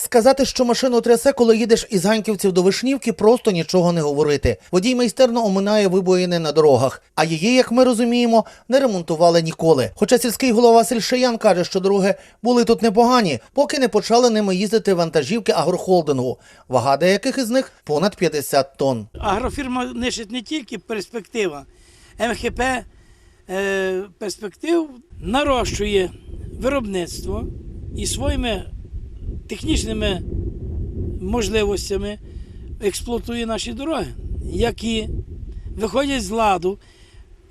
Сказати, що машину трясе, коли їдеш із Ганьківців до Вишнівки, просто нічого не говорити. Водій майстерно оминає вибоїни на дорогах, а її, як ми розуміємо, не ремонтували ніколи. Хоча сільський голова Василь Шиян каже, що дороги були тут непогані, поки не почали ними їздити вантажівки агрохолдингу, вага деяких із них понад 50 тонн. Агрофірма нищить не тільки перспектива, МХП е, перспектив нарощує виробництво і своїми технічними можливостями експлуатує наші дороги, які виходять з ладу,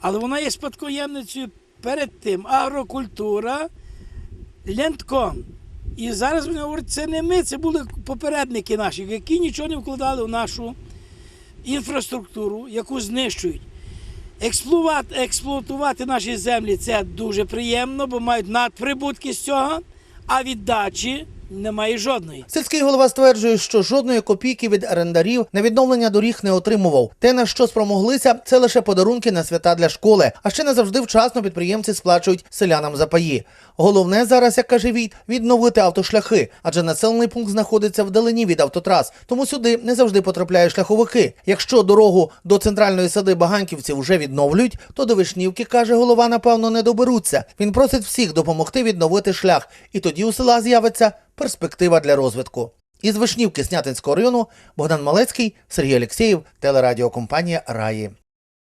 але вона є спадкоємницею перед тим. Агрокультура, лентком. І зараз вони говорять, це не ми, це були попередники наші, які нічого не вкладали в нашу інфраструктуру, яку знищують. Експлуатувати, експлуатувати наші землі це дуже приємно, бо мають надприбутки з цього, а віддачі немає жодної. Сільський голова стверджує, що жодної копійки від орендарів на відновлення доріг не отримував. Те, на що спромоглися, це лише подарунки на свята для школи. А ще не завжди вчасно підприємці сплачують селянам за паї. Головне зараз, як каже Війт, відновити автошляхи, адже населений пункт знаходиться вдалині від автотрас, тому сюди не завжди потрапляють шляховики. Якщо дорогу до центральної садиби Ганківців вже відновлюють, то до Вишнівки, каже голова, напевно, не доберуться. Він просить всіх допомогти відновити шлях, і тоді у села з'явиться перспектива для розвитку. Із Вишнівки Снятинського району Богдан Малецький, Сергій Олексєєв, телерадіокомпанія Раї.